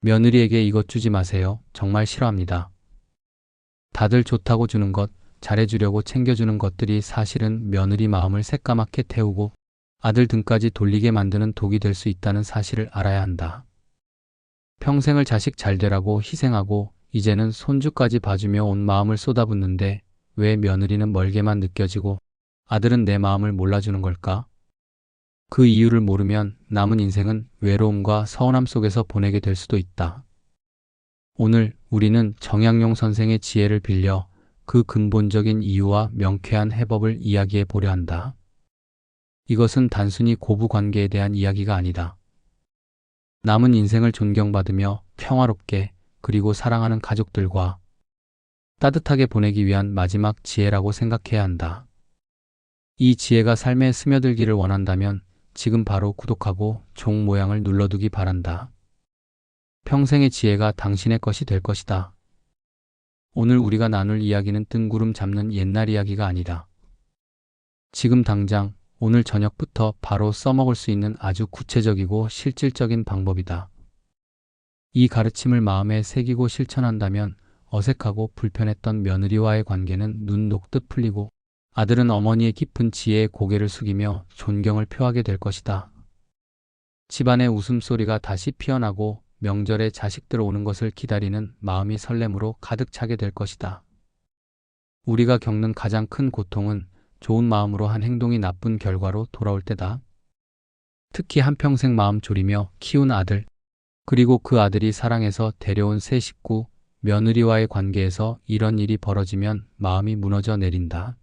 며느리에게 이것 주지 마세요. 정말 싫어합니다. 다들 좋다고 주는 것, 잘해주려고 챙겨주는 것들이 사실은 며느리 마음을 새까맣게 태우고 아들 등까지 돌리게 만드는 독이 될 수 있다는 사실을 알아야 한다. 평생을 자식 잘 되라고 희생하고 이제는 손주까지 봐주며 온 마음을 쏟아붓는데 왜 며느리는 멀게만 느껴지고 아들은 내 마음을 몰라주는 걸까? 그 이유를 모르면 남은 인생은 외로움과 서운함 속에서 보내게 될 수도 있다. 오늘 우리는 정약용 선생의 지혜를 빌려 그 근본적인 이유와 명쾌한 해법을 이야기해 보려 한다. 이것은 단순히 고부 관계에 대한 이야기가 아니다. 남은 인생을 존경받으며 평화롭게 그리고 사랑하는 가족들과 따뜻하게 보내기 위한 마지막 지혜라고 생각해야 한다. 이 지혜가 삶에 스며들기를 원한다면 지금 바로 구독하고 종 모양을 눌러두기 바란다. 평생의 지혜가 당신의 것이 될 것이다. 오늘 우리가 나눌 이야기는 뜬구름 잡는 옛날 이야기가 아니다. 지금 당장 오늘 저녁부터 바로 써먹을 수 있는 아주 구체적이고 실질적인 방법이다. 이 가르침을 마음에 새기고 실천한다면 어색하고 불편했던 며느리와의 관계는 눈 녹듯 풀리고 아들은 어머니의 깊은 지혜에 고개를 숙이며 존경을 표하게 될 것이다. 집안의 웃음소리가 다시 피어나고 명절에 자식들 오는 것을 기다리는 마음이 설렘으로 가득 차게 될 것이다. 우리가 겪는 가장 큰 고통은 좋은 마음으로 한 행동이 나쁜 결과로 돌아올 때다. 특히 한평생 마음 졸이며 키운 아들, 그리고 그 아들이 사랑해서 데려온 새 식구, 며느리와의 관계에서 이런 일이 벌어지면 마음이 무너져 내린다.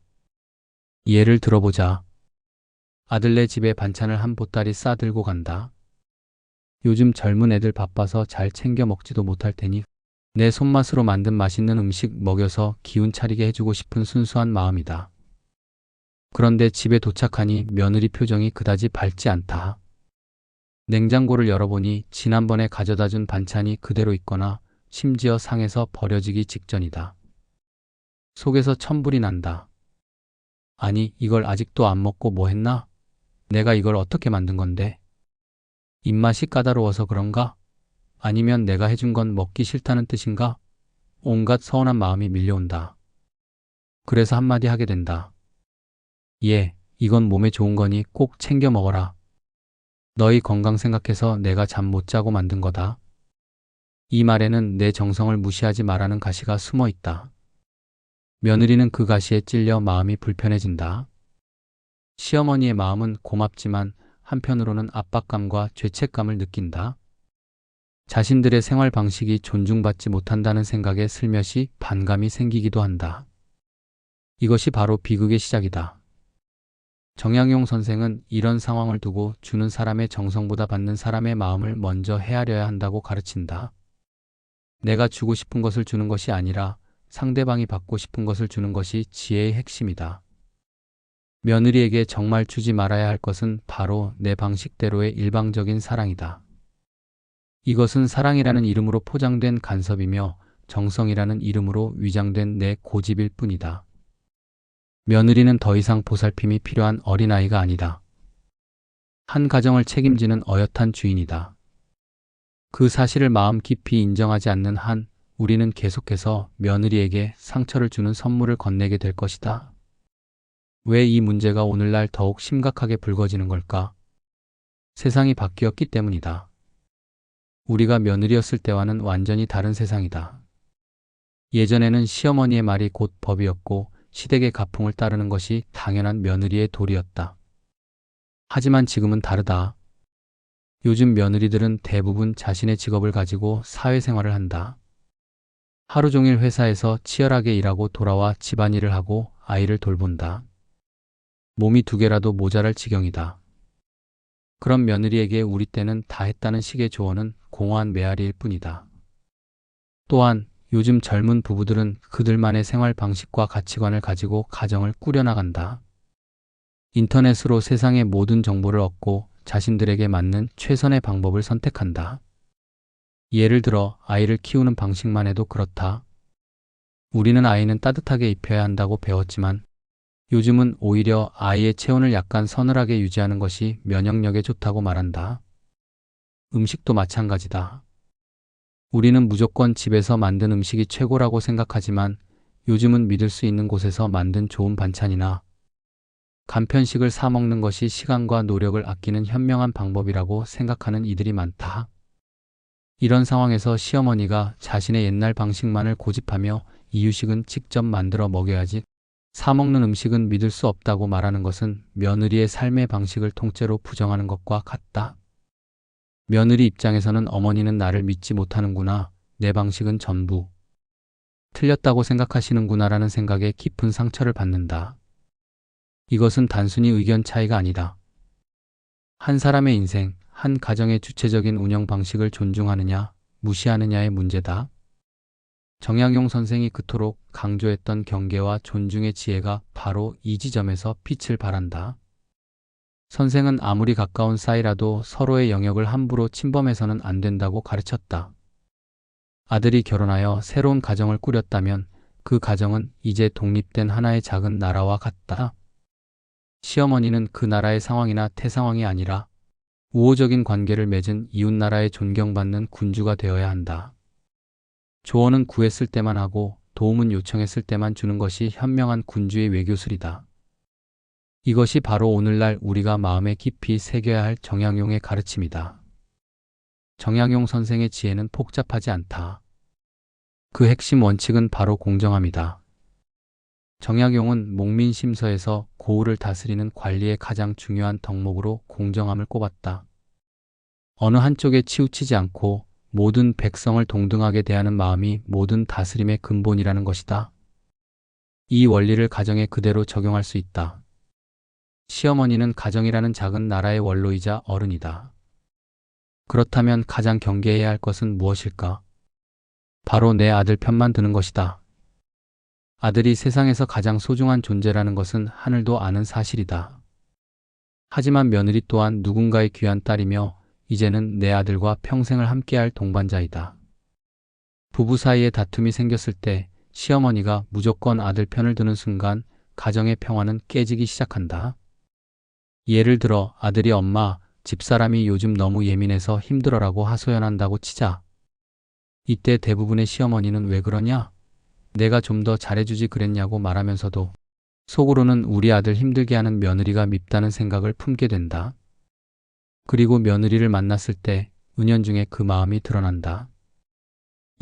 예를 들어보자. 아들네 집에 반찬을 한 보따리 싸들고 간다. 요즘 젊은 애들 바빠서 잘 챙겨 먹지도 못할 테니 내 손맛으로 만든 맛있는 음식 먹여서 기운 차리게 해주고 싶은 순수한 마음이다. 그런데 집에 도착하니 며느리 표정이 그다지 밝지 않다. 냉장고를 열어보니 지난번에 가져다 준 반찬이 그대로 있거나 심지어 상에서 버려지기 직전이다. 속에서 천불이 난다. 아니, 이걸 아직도 안 먹고 뭐 했나? 내가 이걸 어떻게 만든 건데? 입맛이 까다로워서 그런가? 아니면 내가 해준 건 먹기 싫다는 뜻인가? 온갖 서운한 마음이 밀려온다. 그래서 한마디 하게 된다. 예, 이건 몸에 좋은 거니 꼭 챙겨 먹어라. 너희 건강 생각해서 내가 잠 못 자고 만든 거다. 이 말에는 내 정성을 무시하지 말라는 가시가 숨어 있다. 며느리는 그 가시에 찔려 마음이 불편해진다. 시어머니의 마음은 고맙지만 한편으로는 압박감과 죄책감을 느낀다. 자신들의 생활 방식이 존중받지 못한다는 생각에 슬며시 반감이 생기기도 한다. 이것이 바로 비극의 시작이다. 정약용 선생은 이런 상황을 두고 주는 사람의 정성보다 받는 사람의 마음을 먼저 헤아려야 한다고 가르친다. 내가 주고 싶은 것을 주는 것이 아니라 상대방이 받고 싶은 것을 주는 것이 지혜의 핵심이다. 며느리에게 정말 주지 말아야 할 것은 바로 내 방식대로의 일방적인 사랑이다. 이것은 사랑이라는 이름으로 포장된 간섭이며 정성이라는 이름으로 위장된 내 고집일 뿐이다. 며느리는 더 이상 보살핌이 필요한 어린아이가 아니다. 한 가정을 책임지는 어엿한 주인이다. 그 사실을 마음 깊이 인정하지 않는 한 우리는 계속해서 며느리에게 상처를 주는 선물을 건네게 될 것이다. 왜 이 문제가 오늘날 더욱 심각하게 불거지는 걸까? 세상이 바뀌었기 때문이다. 우리가 며느리였을 때와는 완전히 다른 세상이다. 예전에는 시어머니의 말이 곧 법이었고 시댁의 가풍을 따르는 것이 당연한 며느리의 도리였다. 하지만 지금은 다르다. 요즘 며느리들은 대부분 자신의 직업을 가지고 사회생활을 한다. 하루 종일 회사에서 치열하게 일하고 돌아와 집안일을 하고 아이를 돌본다. 몸이 두 개라도 모자랄 지경이다. 그런 며느리에게 우리 때는 다 했다는 식의 조언은 공허한 메아리일 뿐이다. 또한 요즘 젊은 부부들은 그들만의 생활 방식과 가치관을 가지고 가정을 꾸려나간다. 인터넷으로 세상의 모든 정보를 얻고 자신들에게 맞는 최선의 방법을 선택한다. 예를 들어 아이를 키우는 방식만 해도 그렇다. 우리는 아이는 따뜻하게 입혀야 한다고 배웠지만 요즘은 오히려 아이의 체온을 약간 서늘하게 유지하는 것이 면역력에 좋다고 말한다. 음식도 마찬가지다. 우리는 무조건 집에서 만든 음식이 최고라고 생각하지만 요즘은 믿을 수 있는 곳에서 만든 좋은 반찬이나 간편식을 사 먹는 것이 시간과 노력을 아끼는 현명한 방법이라고 생각하는 이들이 많다. 이런 상황에서 시어머니가 자신의 옛날 방식만을 고집하며 이유식은 직접 만들어 먹여야지 사 먹는 음식은 믿을 수 없다고 말하는 것은 며느리의 삶의 방식을 통째로 부정하는 것과 같다. 며느리 입장에서는 어머니는 나를 믿지 못하는구나. 내 방식은 전부 틀렸다고 생각하시는구나라는 생각에 깊은 상처를 받는다. 이것은 단순히 의견 차이가 아니다. 한 사람의 인생, 한 가정의 주체적인 운영 방식을 존중하느냐, 무시하느냐의 문제다. 정약용 선생이 그토록 강조했던 경계와 존중의 지혜가 바로 이 지점에서 빛을 발한다. 선생은 아무리 가까운 사이라도 서로의 영역을 함부로 침범해서는 안 된다고 가르쳤다. 아들이 결혼하여 새로운 가정을 꾸렸다면 그 가정은 이제 독립된 하나의 작은 나라와 같다. 시어머니는 그 나라의 상황이나 태상황이 아니라 우호적인 관계를 맺은 이웃나라에 존경받는 군주가 되어야 한다. 조언은 구했을 때만 하고 도움은 요청했을 때만 주는 것이 현명한 군주의 외교술이다. 이것이 바로 오늘날 우리가 마음에 깊이 새겨야 할 정약용의 가르침이다. 정약용 선생의 지혜는 복잡하지 않다. 그 핵심 원칙은 바로 공정함이다. 정약용은 목민심서에서 고을을 다스리는 관리의 가장 중요한 덕목으로 공정함을 꼽았다. 어느 한쪽에 치우치지 않고 모든 백성을 동등하게 대하는 마음이 모든 다스림의 근본이라는 것이다. 이 원리를 가정에 그대로 적용할 수 있다. 시어머니는 가정이라는 작은 나라의 원로이자 어른이다. 그렇다면 가장 경계해야 할 것은 무엇일까? 바로 내 아들 편만 드는 것이다. 아들이 세상에서 가장 소중한 존재라는 것은 하늘도 아는 사실이다. 하지만 며느리 또한 누군가의 귀한 딸이며 이제는 내 아들과 평생을 함께할 동반자이다. 부부 사이에 다툼이 생겼을 때 시어머니가 무조건 아들 편을 드는 순간 가정의 평화는 깨지기 시작한다. 예를 들어 아들이 엄마, 집사람이 요즘 너무 예민해서 힘들어라고 하소연한다고 치자. 이때 대부분의 시어머니는 왜 그러냐? 내가 좀 더 잘해주지 그랬냐고 말하면서도 속으로는 우리 아들 힘들게 하는 며느리가 밉다는 생각을 품게 된다. 그리고 며느리를 만났을 때 은연중에 그 마음이 드러난다.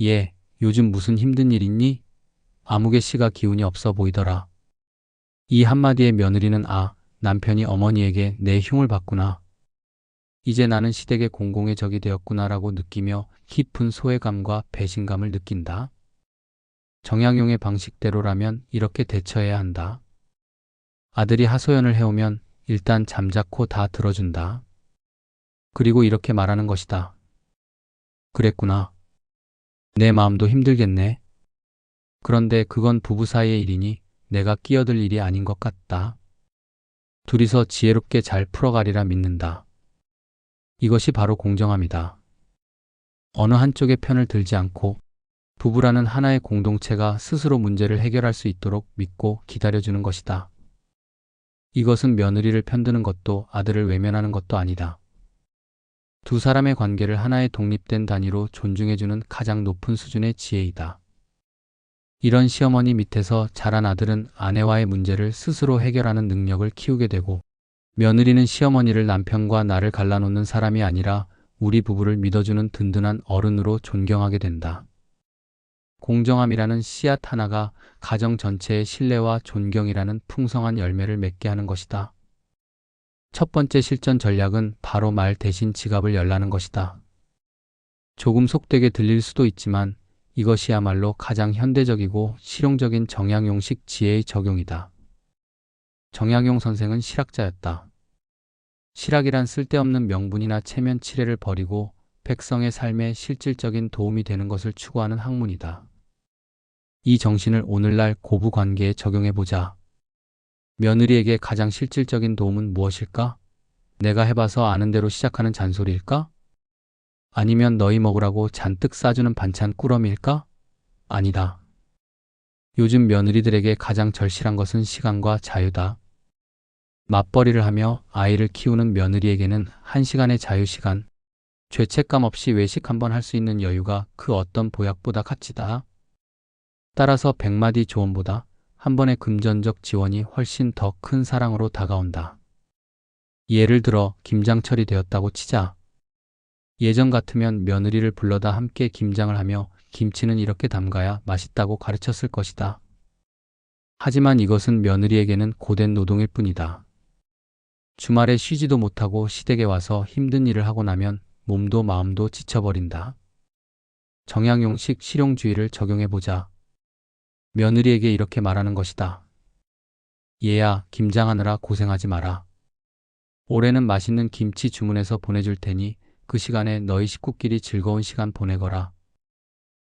얘, 요즘 무슨 힘든 일 있니? 아무개 씨가 기운이 없어 보이더라. 이 한마디에 며느리는 아, 남편이 어머니에게 내 흉을 봤구나. 이제 나는 시댁의 공공의 적이 되었구나라고 느끼며 깊은 소외감과 배신감을 느낀다. 정약용의 방식대로라면 이렇게 대처해야 한다. 아들이 하소연을 해오면 일단 잠자코 다 들어준다. 그리고 이렇게 말하는 것이다. 그랬구나. 내 마음도 힘들겠네. 그런데 그건 부부 사이의 일이니 내가 끼어들 일이 아닌 것 같다. 둘이서 지혜롭게 잘 풀어가리라 믿는다. 이것이 바로 공정함이다. 어느 한쪽의 편을 들지 않고 부부라는 하나의 공동체가 스스로 문제를 해결할 수 있도록 믿고 기다려주는 것이다. 이것은 며느리를 편드는 것도 아들을 외면하는 것도 아니다. 두 사람의 관계를 하나의 독립된 단위로 존중해주는 가장 높은 수준의 지혜이다. 이런 시어머니 밑에서 자란 아들은 아내와의 문제를 스스로 해결하는 능력을 키우게 되고 며느리는 시어머니를 남편과 나를 갈라놓는 사람이 아니라 우리 부부를 믿어주는 든든한 어른으로 존경하게 된다. 공정함이라는 씨앗 하나가 가정 전체의 신뢰와 존경이라는 풍성한 열매를 맺게 하는 것이다. 첫 번째 실전 전략은 바로 말 대신 지갑을 열라는 것이다. 조금 속되게 들릴 수도 있지만 이것이야말로 가장 현대적이고 실용적인 정약용식 지혜의 적용이다. 정약용 선생은 실학자였다. 실학이란 쓸데없는 명분이나 체면 치레를 버리고 백성의 삶에 실질적인 도움이 되는 것을 추구하는 학문이다. 이 정신을 오늘날 고부 관계에 적용해 보자. 며느리에게 가장 실질적인 도움은 무엇일까? 내가 해봐서 아는 대로 시작하는 잔소리일까? 아니면 너희 먹으라고 잔뜩 싸주는 반찬 꾸러미일까? 아니다. 요즘 며느리들에게 가장 절실한 것은 시간과 자유다. 맞벌이를 하며 아이를 키우는 며느리에게는 한 시간의 자유시간, 죄책감 없이 외식 한번 할 수 있는 여유가 그 어떤 보약보다 가치다. 따라서 백마디 조언보다 한 번의 금전적 지원이 훨씬 더 큰 사랑으로 다가온다. 예를 들어 김장철이 되었다고 치자. 예전 같으면 며느리를 불러다 함께 김장을 하며 김치는 이렇게 담가야 맛있다고 가르쳤을 것이다. 하지만 이것은 며느리에게는 고된 노동일 뿐이다. 주말에 쉬지도 못하고 시댁에 와서 힘든 일을 하고 나면 몸도 마음도 지쳐버린다. 정약용식 실용주의를 적용해보자. 며느리에게 이렇게 말하는 것이다. 얘야, 김장하느라 고생하지 마라. 올해는 맛있는 김치 주문해서 보내줄 테니 그 시간에 너희 식구끼리 즐거운 시간 보내거라.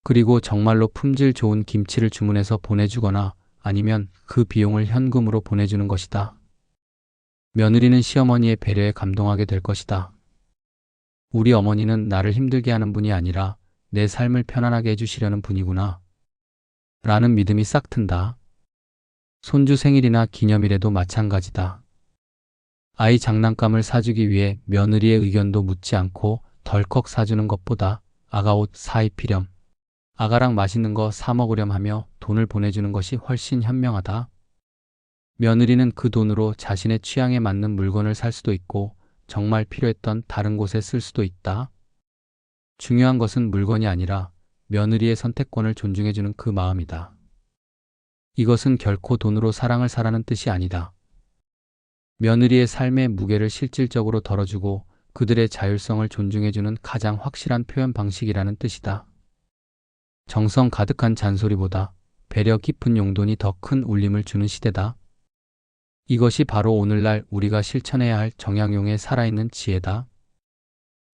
그리고 정말로 품질 좋은 김치를 주문해서 보내주거나 아니면 그 비용을 현금으로 보내주는 것이다. 며느리는 시어머니의 배려에 감동하게 될 것이다. 우리 어머니는 나를 힘들게 하는 분이 아니라 내 삶을 편안하게 해주시려는 분이구나. 라는 믿음이 싹 튼다. 손주 생일이나 기념일에도 마찬가지다. 아이 장난감을 사주기 위해 며느리의 의견도 묻지 않고 덜컥 사주는 것보다 아가 옷 사입히렴, 아가랑 맛있는 거 사 먹으렴 하며 돈을 보내주는 것이 훨씬 현명하다. 며느리는 그 돈으로 자신의 취향에 맞는 물건을 살 수도 있고 정말 필요했던 다른 곳에 쓸 수도 있다. 중요한 것은 물건이 아니라 며느리의 선택권을 존중해주는 그 마음이다. 이것은 결코 돈으로 사랑을 사라는 뜻이 아니다. 며느리의 삶의 무게를 실질적으로 덜어주고 그들의 자율성을 존중해주는 가장 확실한 표현 방식이라는 뜻이다. 정성 가득한 잔소리보다 배려 깊은 용돈이 더 큰 울림을 주는 시대다. 이것이 바로 오늘날 우리가 실천해야 할 정약용의 살아있는 지혜다.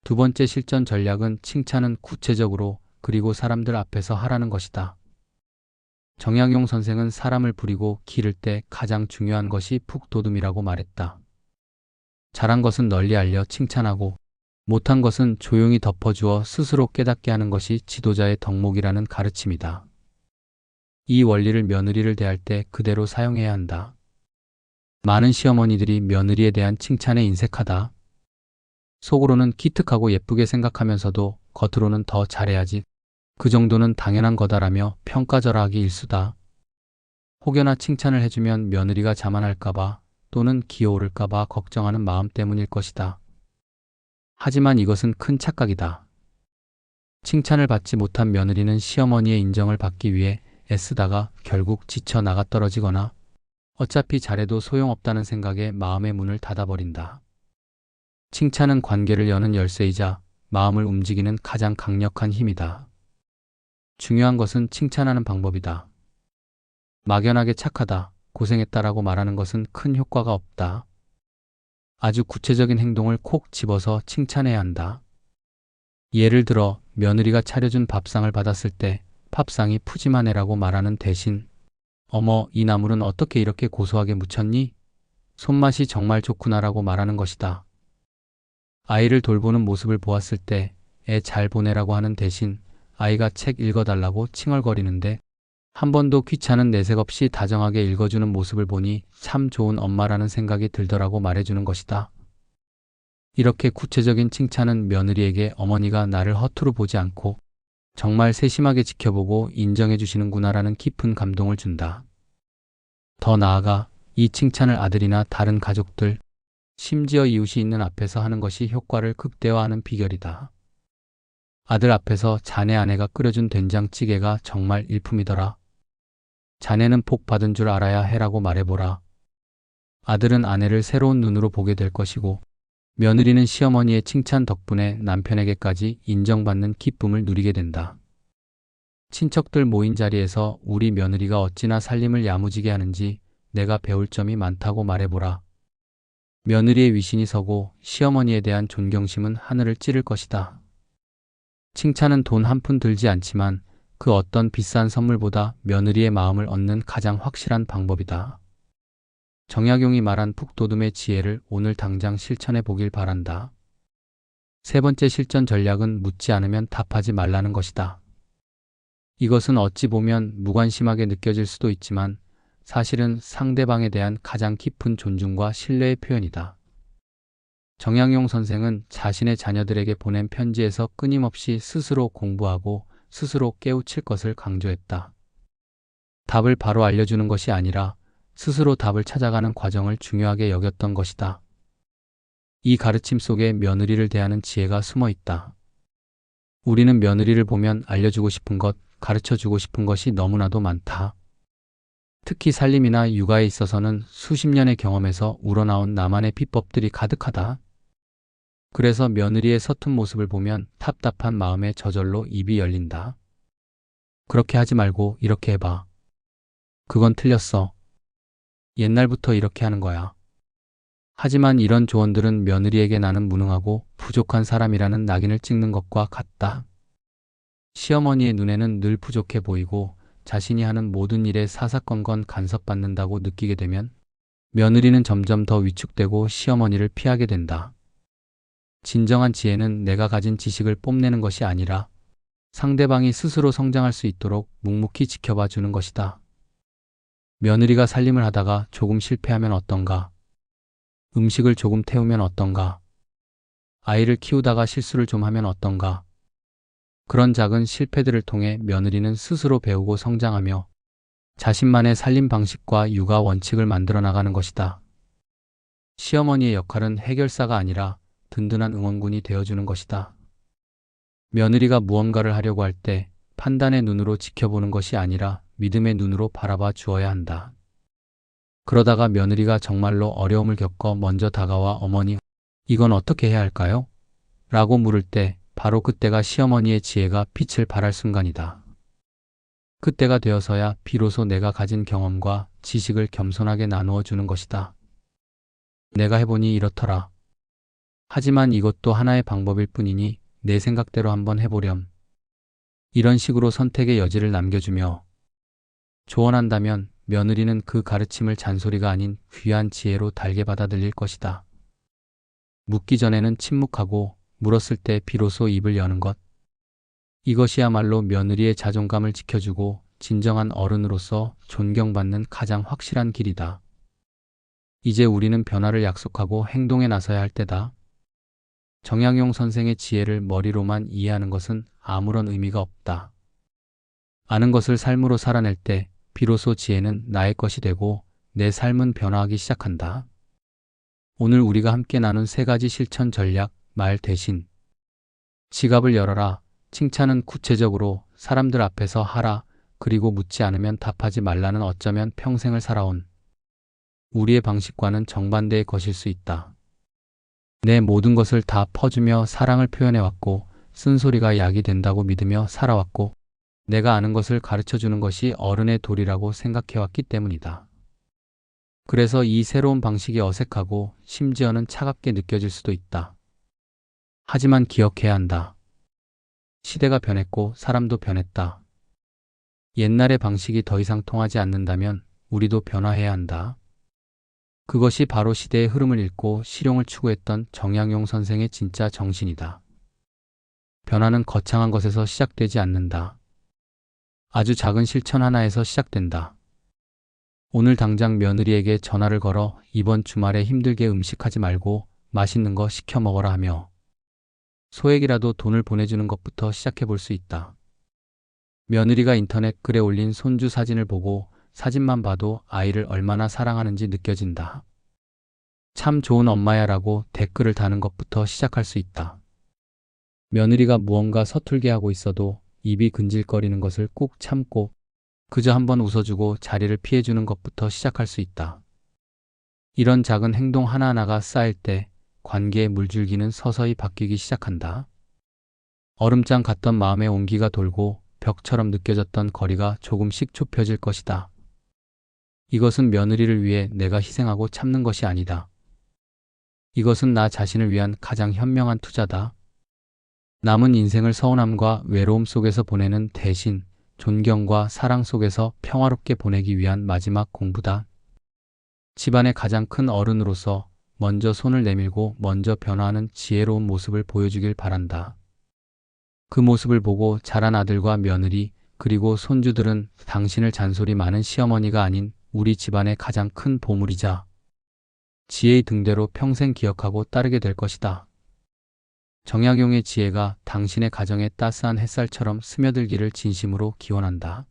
두 번째 실전 전략은 칭찬은 구체적으로 그리고 사람들 앞에서 하라는 것이다. 정약용 선생은 사람을 부리고 기를 때 가장 중요한 것이 푹도둠이라고 말했다. 잘한 것은 널리 알려 칭찬하고 못한 것은 조용히 덮어주어 스스로 깨닫게 하는 것이 지도자의 덕목이라는 가르침이다. 이 원리를 며느리를 대할 때 그대로 사용해야 한다. 많은 시어머니들이 며느리에 대한 칭찬에 인색하다. 속으로는 기특하고 예쁘게 생각하면서도 겉으로는 더 잘해야지. 그 정도는 당연한 거다라며 평가절하기 일수다. 혹여나 칭찬을 해주면 며느리가 자만할까봐 또는 기어오를까봐 걱정하는 마음 때문일 것이다. 하지만 이것은 큰 착각이다. 칭찬을 받지 못한 며느리는 시어머니의 인정을 받기 위해 애쓰다가 결국 지쳐 나가 떨어지거나 어차피 잘해도 소용없다는 생각에 마음의 문을 닫아버린다. 칭찬은 관계를 여는 열쇠이자 마음을 움직이는 가장 강력한 힘이다. 중요한 것은 칭찬하는 방법이다. 막연하게 착하다, 고생했다라고 말하는 것은 큰 효과가 없다. 아주 구체적인 행동을 콕 집어서 칭찬해야 한다. 예를 들어 며느리가 차려준 밥상을 받았을 때 밥상이 푸짐하네라고 말하는 대신 어머 이 나물은 어떻게 이렇게 고소하게 무쳤니? 손맛이 정말 좋구나라고 말하는 것이다. 아이를 돌보는 모습을 보았을 때 애 잘 보내라고 하는 대신 아이가 책 읽어달라고 칭얼거리는데 한 번도 귀찮은 내색 없이 다정하게 읽어주는 모습을 보니 참 좋은 엄마라는 생각이 들더라고 말해주는 것이다. 이렇게 구체적인 칭찬은 며느리에게 어머니가 나를 허투루 보지 않고 정말 세심하게 지켜보고 인정해 주시는구나라는 깊은 감동을 준다. 더 나아가 이 칭찬을 아들이나 다른 가족들, 심지어 이웃이 있는 앞에서 하는 것이 효과를 극대화하는 비결이다. 아들 앞에서 자네 아내가 끓여준 된장찌개가 정말 일품이더라. 자네는 복 받은 줄 알아야 해라고 말해보라. 아들은 아내를 새로운 눈으로 보게 될 것이고, 며느리는 시어머니의 칭찬 덕분에 남편에게까지 인정받는 기쁨을 누리게 된다. 친척들 모인 자리에서 우리 며느리가 어찌나 살림을 야무지게 하는지 내가 배울 점이 많다고 말해보라. 며느리의 위신이 서고 시어머니에 대한 존경심은 하늘을 찌를 것이다. 칭찬은 돈 한 푼 들지 않지만 그 어떤 비싼 선물보다 며느리의 마음을 얻는 가장 확실한 방법이다. 정약용이 말한 푹도둠의 지혜를 오늘 당장 실천해 보길 바란다. 세 번째 실전 전략은 묻지 않으면 답하지 말라는 것이다. 이것은 어찌 보면 무관심하게 느껴질 수도 있지만 사실은 상대방에 대한 가장 깊은 존중과 신뢰의 표현이다. 정양용 선생은 자신의 자녀들에게 보낸 편지에서 끊임없이 스스로 공부하고 스스로 깨우칠 것을 강조했다. 답을 바로 알려주는 것이 아니라 스스로 답을 찾아가는 과정을 중요하게 여겼던 것이다. 이 가르침 속에 며느리를 대하는 지혜가 숨어 있다. 우리는 며느리를 보면 알려주고 싶은 것, 가르쳐 주고 싶은 것이 너무나도 많다. 특히 살림이나 육아에 있어서는 수십 년의 경험에서 우러나온 나만의 비법들이 가득하다. 그래서 며느리의 서툰 모습을 보면 답답한 마음에 저절로 입이 열린다. 그렇게 하지 말고 이렇게 해봐. 그건 틀렸어. 옛날부터 이렇게 하는 거야. 하지만 이런 조언들은 며느리에게 나는 무능하고 부족한 사람이라는 낙인을 찍는 것과 같다. 시어머니의 눈에는 늘 부족해 보이고 자신이 하는 모든 일에 사사건건 간섭받는다고 느끼게 되면 며느리는 점점 더 위축되고 시어머니를 피하게 된다. 진정한 지혜는 내가 가진 지식을 뽐내는 것이 아니라 상대방이 스스로 성장할 수 있도록 묵묵히 지켜봐 주는 것이다. 며느리가 살림을 하다가 조금 실패하면 어떤가? 음식을 조금 태우면 어떤가? 아이를 키우다가 실수를 좀 하면 어떤가? 그런 작은 실패들을 통해 며느리는 스스로 배우고 성장하며 자신만의 살림 방식과 육아 원칙을 만들어 나가는 것이다. 시어머니의 역할은 해결사가 아니라 든든한 응원군이 되어주는 것이다. 며느리가 무언가를 하려고 할 때 판단의 눈으로 지켜보는 것이 아니라 믿음의 눈으로 바라봐 주어야 한다. 그러다가 며느리가 정말로 어려움을 겪어 먼저 다가와 어머니, 이건 어떻게 해야 할까요? 라고 물을 때 바로 그때가 시어머니의 지혜가 빛을 발할 순간이다. 그때가 되어서야 비로소 내가 가진 경험과 지식을 겸손하게 나누어 주는 것이다. 내가 해보니 이렇더라. 하지만 이것도 하나의 방법일 뿐이니 내 생각대로 한번 해보렴. 이런 식으로 선택의 여지를 남겨주며 조언한다면 며느리는 그 가르침을 잔소리가 아닌 귀한 지혜로 달게 받아들일 것이다. 묻기 전에는 침묵하고 물었을 때 비로소 입을 여는 것. 이것이야말로 며느리의 자존감을 지켜주고 진정한 어른으로서 존경받는 가장 확실한 길이다. 이제 우리는 변화를 약속하고 행동에 나서야 할 때다. 정양용 선생의 지혜를 머리로만 이해하는 것은 아무런 의미가 없다. 아는 것을 삶으로 살아낼 때 비로소 지혜는 나의 것이 되고 내 삶은 변화하기 시작한다. 오늘 우리가 함께 나눈 세 가지 실천 전략, 말 대신. 지갑을 열어라. 칭찬은 구체적으로 사람들 앞에서 하라. 그리고 묻지 않으면 답하지 말라는 어쩌면 평생을 살아온 우리의 방식과는 정반대의 것일 수 있다. 내 모든 것을 다 퍼주며 사랑을 표현해왔고 쓴소리가 약이 된다고 믿으며 살아왔고 내가 아는 것을 가르쳐 주는 것이 어른의 도리라고 생각해왔기 때문이다. 그래서 이 새로운 방식이 어색하고 심지어는 차갑게 느껴질 수도 있다. 하지만 기억해야 한다. 시대가 변했고 사람도 변했다. 옛날의 방식이 더 이상 통하지 않는다면 우리도 변화해야 한다. 그것이 바로 시대의 흐름을 읽고 실용을 추구했던 정양용 선생의 진짜 정신이다. 변화는 거창한 것에서 시작되지 않는다. 아주 작은 실천 하나에서 시작된다. 오늘 당장 며느리에게 전화를 걸어 이번 주말에 힘들게 음식하지 말고 맛있는 거 시켜 먹어라 하며 소액이라도 돈을 보내주는 것부터 시작해 볼 수 있다. 며느리가 인터넷 글에 올린 손주 사진을 보고 사진만 봐도 아이를 얼마나 사랑하는지 느껴진다. 참 좋은 엄마야 라고 댓글을 다는 것부터 시작할 수 있다. 며느리가 무언가 서툴게 하고 있어도 입이 근질거리는 것을 꾹 참고 그저 한번 웃어주고 자리를 피해주는 것부터 시작할 수 있다. 이런 작은 행동 하나하나가 쌓일 때 관계의 물줄기는 서서히 바뀌기 시작한다. 얼음장 같던 마음의 온기가 돌고 벽처럼 느껴졌던 거리가 조금씩 좁혀질 것이다. 이것은 며느리를 위해 내가 희생하고 참는 것이 아니다. 이것은 나 자신을 위한 가장 현명한 투자다. 남은 인생을 서운함과 외로움 속에서 보내는 대신 존경과 사랑 속에서 평화롭게 보내기 위한 마지막 공부다. 집안의 가장 큰 어른으로서 먼저 손을 내밀고 먼저 변화하는 지혜로운 모습을 보여주길 바란다. 그 모습을 보고 자란 아들과 며느리 그리고 손주들은 당신을 잔소리 많은 시어머니가 아닌 우리 집안의 가장 큰 보물이자 지혜의 등대로 평생 기억하고 따르게 될 것이다. 정약용의 지혜가 당신의 가정에 따스한 햇살처럼 스며들기를 진심으로 기원한다.